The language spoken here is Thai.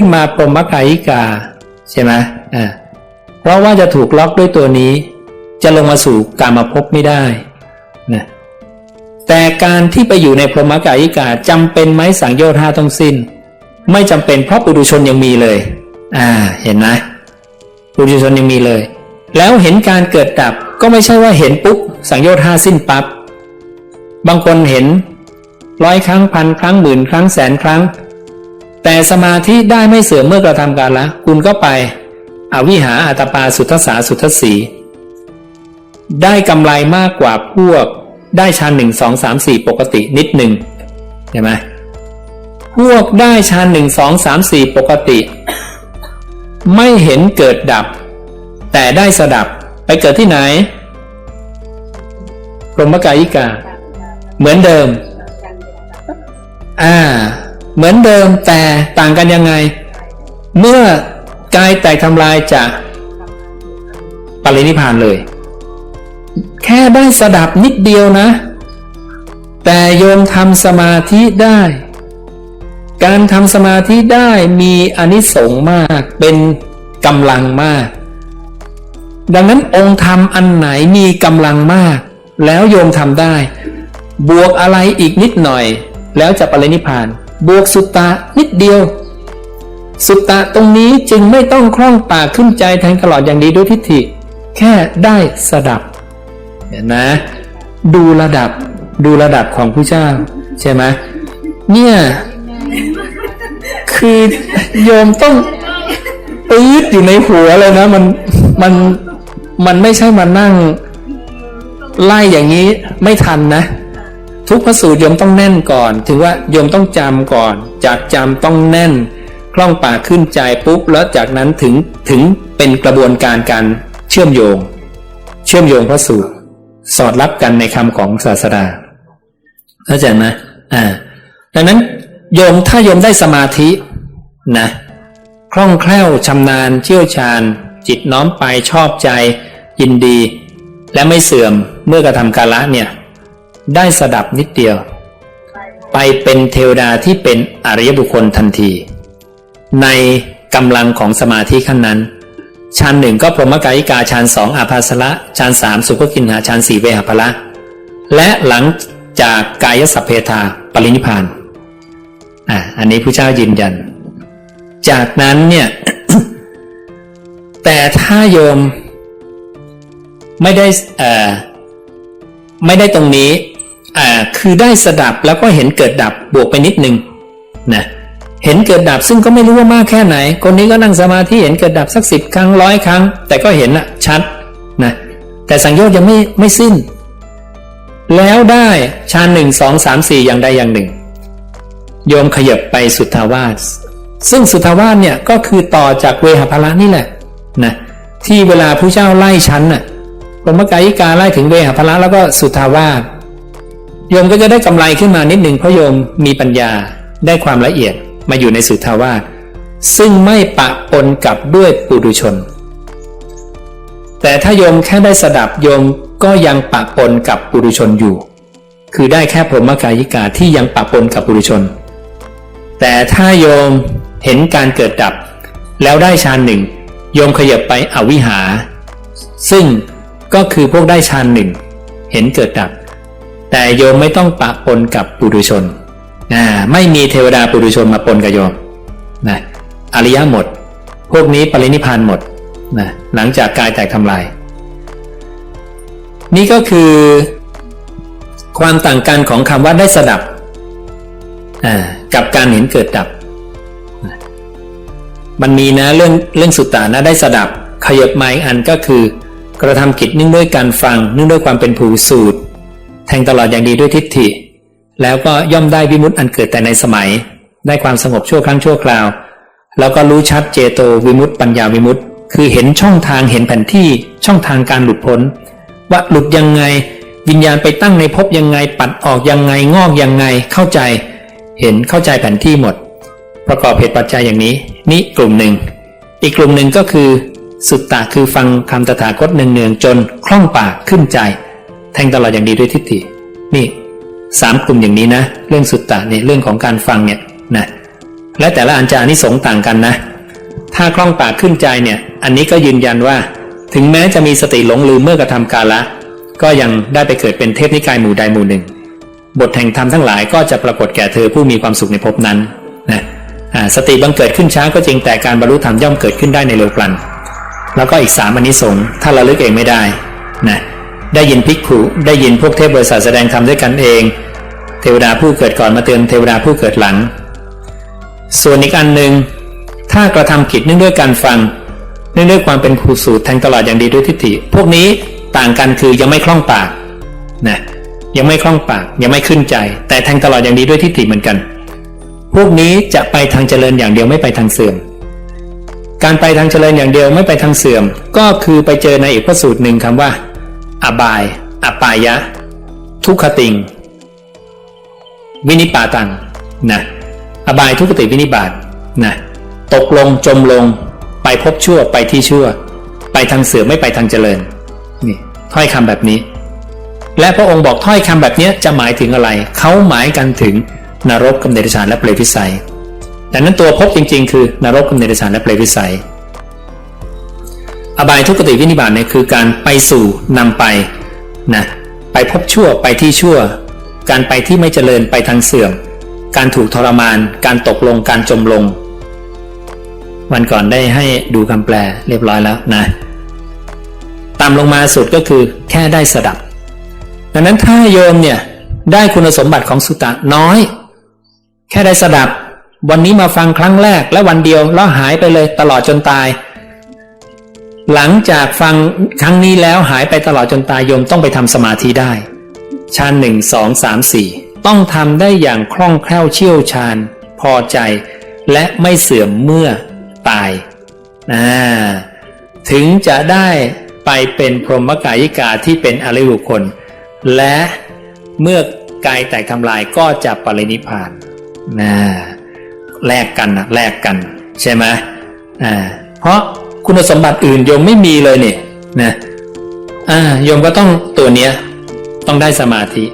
ขึ้นมาพรหมกายิกา ใช่ไหมอ่าเพราะว่าจะถูกล็อกด้วยตัวนี้ จะลงมาสู่การมภพบไม่ได้นะแต่การที่ไปอยู่ในพรหมกายิกาจำเป็นไหมสังโยชน์ห้าต้องสิ้น ไม่จำเป็นเพราะปุถุชนยังมีเลย อ่า เห็นไหมปุถุชนยังมีเลย แล้วเห็นการเกิดดับก็ไม่ใช่ว่าเห็นปุ๊บสังโยชน์ห้าสิ้นปับ๊บบางคนเห็นร้อยครั้งพันครั้งหมื่นครั้งแสนครั้ง แต่สมาธิได้ไม่เสื่อมเมื่อกระทำการละ คุณก็ไป อวิหาอัตปาสุทธสาสุทธสี ได้กำไรมากกว่าพวก ได้ชั้นหนึ่งสองสามสี่ปกตินิดหนึ่งเห็นไหมพวกได้ชั้นหนึ่งสองสามสี่ปกติ ไม่เห็นเกิดดับ แต่ได้สดับไปเกิดที่ไหนพรหมกายิกา เหมือนเดิม อ่า เหมือนเดิมแต่ต่างกันยังไง เมื่อกายแตกทำลายจะปรินิพานเลย แค่ได้สดับนิดเดียวนะ แต่โยมทำสมาธิได้ การทำสมาธิได้มีอนิสงส์มากเป็นกำลังมาก ดังนั้นองค์ธรรมอันไหนมีกำลังมาก แล้วโยมทำได้ บวกอะไรอีกนิดหน่อย แล้วจะปรินิพพาน บวกสุตตะนิดเดียว สุตตะตรงนี้จึงไม่ต้องคล่องปากขึ้นใจแทงตลอดอย่างดีด้วยทิฏฐิ แค่ได้สดับเห็นไหมดูระดับดูระดับของผู้เจ้า ใช่ไหมเนี่ย คือโยมต้องปื๊ดอยู่ในหัวเลยนะ มันมันมันไม่ใช่มานั่ง ไล่อย่างนี้ไม่ทันนะ ทุกพระสูตรโยมต้องแน่นก่อนถึงว่าโยมต้องจำก่อน จากจำต้องแน่น คล่องปากขึ้นใจปุ๊บแล้วจากนั้นถึงถึงเป็นกระบวนการการเชื่อมโยง เชื่อมโยงพระสูตร สอดรับกันในคำของศาสดาเข้าใจไหมอ่าดังนั้นโยมถ้าโยมได้สมาธินะคล่องแคล่วชำนาญเชี่ยวชาญ จิตน้อมไปชอบใจ ยินดี และไม่เสื่อมเมื่อกระทำกาละเนี่ย ได้สดับนิดเดียว ไปเป็นเทวดาที่เป็นอริยบุคคลทันที ในกำลังของสมาธิขั้นนั้นชั้นหนึ่งก็พรหมกายิกาชั้นสองอาภาสละชั้นสามสุภกินหาชั้นสี่เวหพละ และหลังจากกายสัพเพทาปรินิพานอ่าอันนี้ผู้เจ้ายืนยัน จากนั้นเนี่ย แต่ถ้าโยมไม่ได้เอ่อไม่ได้ตรงนี้ อ่าคือได้สดับแล้วก็เห็นเกิดดับบวกไปนิดนึงนะเห็นเกิดดับซึ่งก็ไม่รู้ว่ามากแค่ไหน คนนี้ก็นั่งสมาธิเห็นเกิดดับสักสิบครั้งร้อยครั้ง แต่ก็เห็นอะชัดนะแต่สังโยชน์ยังไม่ไม่สิ้น แล้วได้ฌานหนึ่งสองสามสี่อย่างใดอย่างหนึ่ง โยมขยับไปสุทธาวาสซึ่งสุทธาวาสเนี่ยก็คือต่อจากเวหภละนี่แหละนะที่เวลาผู้เจ้าไล่ชั้นน่ะพรมกายิกาไล่ถึงเวหภละแล้วก็สุทธาวาส โยมก็จะได้กำไรขึ้นมานิดหนึ่งเพราะโยมมีปัญญาได้ความละเอียดมาอยู่ในสุทธาวาสซึ่งไม่ปะปนกับด้วยปุถุชน แต่ถ้าโยมแค่ได้สดับโยมก็ยังปะปนกับปุถุชนอยู่ คือได้แค่พรหมกายิกาที่ยังปะปนกับปุถุชน แต่ถ้าโยมเห็นการเกิดดับ แล้วได้ฌานหนึ่งโยมขยับไปอวิหา ซึ่งก็คือพวกได้ฌานหนึ่งเห็นเกิดดับ แต่โยมไม่ต้องปะปนกับปุถุชนอ่าไม่มีเทวดาปุถุชนมาปนกับโยมนะอริยะหมด พวกนี้ปรินิพานหมดนะหลังจากกายแตกทำลาย นี่ก็คือความต่างกันของคำว่าได้สดับกับการเห็นเกิดดับ มันมีนะเรื่องเรื่องสุตตานะได้สดับ ขยับมาอีกอันก็คือกระทำกิจเนื่องด้วยการฟังเนื่องด้วยความเป็นผู้สูตร แทงตลอดอย่างดีด้วยทิฏฐิ แล้วก็ย่อมได้วิมุตติอันเกิดแต่ในสมัย ได้ความสงบชั่วครั้งชั่วคราว แล้วก็รู้ชัดเจโตวิมุตติปัญญาวิมุตติคือเห็นช่องทางเห็นแผนที่ช่องทางการหลุดพ้น ว่าหลุดยังไง วิญญาณไปตั้งในภพยังไง ปัดออกยังไงงอกยังไงเข้าใจ เห็นเข้าใจแผนที่หมด ประกอบเหตุปัจจัยอย่างนี้ นี่กลุ่มหนึ่ง อีกกลุ่มหนึ่งก็คือ สุตตะคือฟังคำตถาคตเนืองๆจนคล่องปากขึ้นใจ ทงตลอดอย่างดีด้วยทิฏฐินี่สามกลุ่มอย่างนี้นะ เรื่องสุตตะเนี่ยเรื่องของการฟังเนี่ยนะและแต่ละอันจะอานิสงส์ต่างกันนะ ถ้าคล่องปากขึ้นใจเนี่ย อันนี้ก็ยืนยันว่า ถึงแม้จะมีสติหลงลืมเมื่อกระทำกาละ ก็ยังได้ไปเกิดเป็นเทพนิกายหมู่ใดหมู่หนึ่ง บทแห่งธรรมทั้งหลายก็จะปรากฏแก่เธอผู้มีความสุขในภพนั้นนะสติบังเกิดขึ้นช้าก็จริงแต่การบรรลุธรรมย่อมเกิดขึ้นได้ในเร็วพลันแล้วก็อีกสามอันนี้สงถ้าเราลึกเองไม่ได้นะ ได้ยินภิกขุ ได้ยินพวกเทพบริษัทแสดงธรรมด้วยกันเอง เทวดาผู้เกิดก่อนมาเตือนเทวดาผู้เกิดหลัง ส่วนอีกอันหนึ่งถ้ากระทำกิจเนื่องด้วยการฟัง เนื่องด้วยความเป็นครูสูตรแทงตลอดอย่างดีด้วยทิฏฐิ พวกนี้ต่างกันคือยังไม่คล่องปากนะยังไม่คล่องปากยังไม่ขึ้นใจ แต่แทงตลอดอย่างดีด้วยทิฏฐิเหมือนกัน พวกนี้จะไปทางเจริญอย่างเดียวไม่ไปทางเสื่อม การไปทางเจริญอย่างเดียวไม่ไปทางเสื่อม ก็คือไปเจอในอีกพระสูตรหนึ่งคำว่า อบาย อปายะ ทุกขติง วินิปาตังนะอบายทุกขติวินิบาตนะตกลงจมลง ไปพบชั่วไปที่ชั่ว ไปทางเสือไม่ไปทางเจริญนี่ถ้อยคำแบบนี้ และพระองค์บอกถ้อยคำแบบนี้จะหมายถึงอะไร เขาหมายกันถึงนรกกำเนิดฌานและเปรตวิสัยดังนั้นตัวพบจริงๆ คือนรกกำเนิดฌานและเปรตวิสัย อบายทุกติวินิบาตเนี่ยคือการไปสู่นำไปนะไปพบชั่วไปที่ชั่ว การไปที่ไม่เจริญไปทางเสื่อม การถูกทรมาน การตกลงการจมลง วันก่อนได้ให้ดูคำแปลเรียบร้อยแล้วนะตามลงมาสุดก็คือแค่ได้สดับ ดังนั้นถ้าโยมเนี่ยได้คุณสมบัติของสุตะน้อย แค่ได้สดับ วันนี้มาฟังครั้งแรกและวันเดียวแล้วหายไปเลยตลอดจนตาย หลังจากฟังครั้งนี้แล้วหายไปตลอดจนตายโยมต้องไปทำสมาธิได้ฌานหนึ่งสองสามสี่ต้องทำได้อย่างคล่องแคล่วเชี่ยวชาญ พอใจ และไม่เสื่อมเมื่อตายอ่าถึงจะได้ไปเป็นพรหมกายิกาที่เป็นอริยบุคคล และเมื่อกายแตกทำลายก็จะปรินิพพานนะแลกกันนะแลกกัน ใช่ไหมอ่าเพราะ คุณสมบัติอื่นโยมไม่มีเลยเนี่ยนะอ่าโยมก็ต้องตัวเนี้ยต้องได้สมาธิ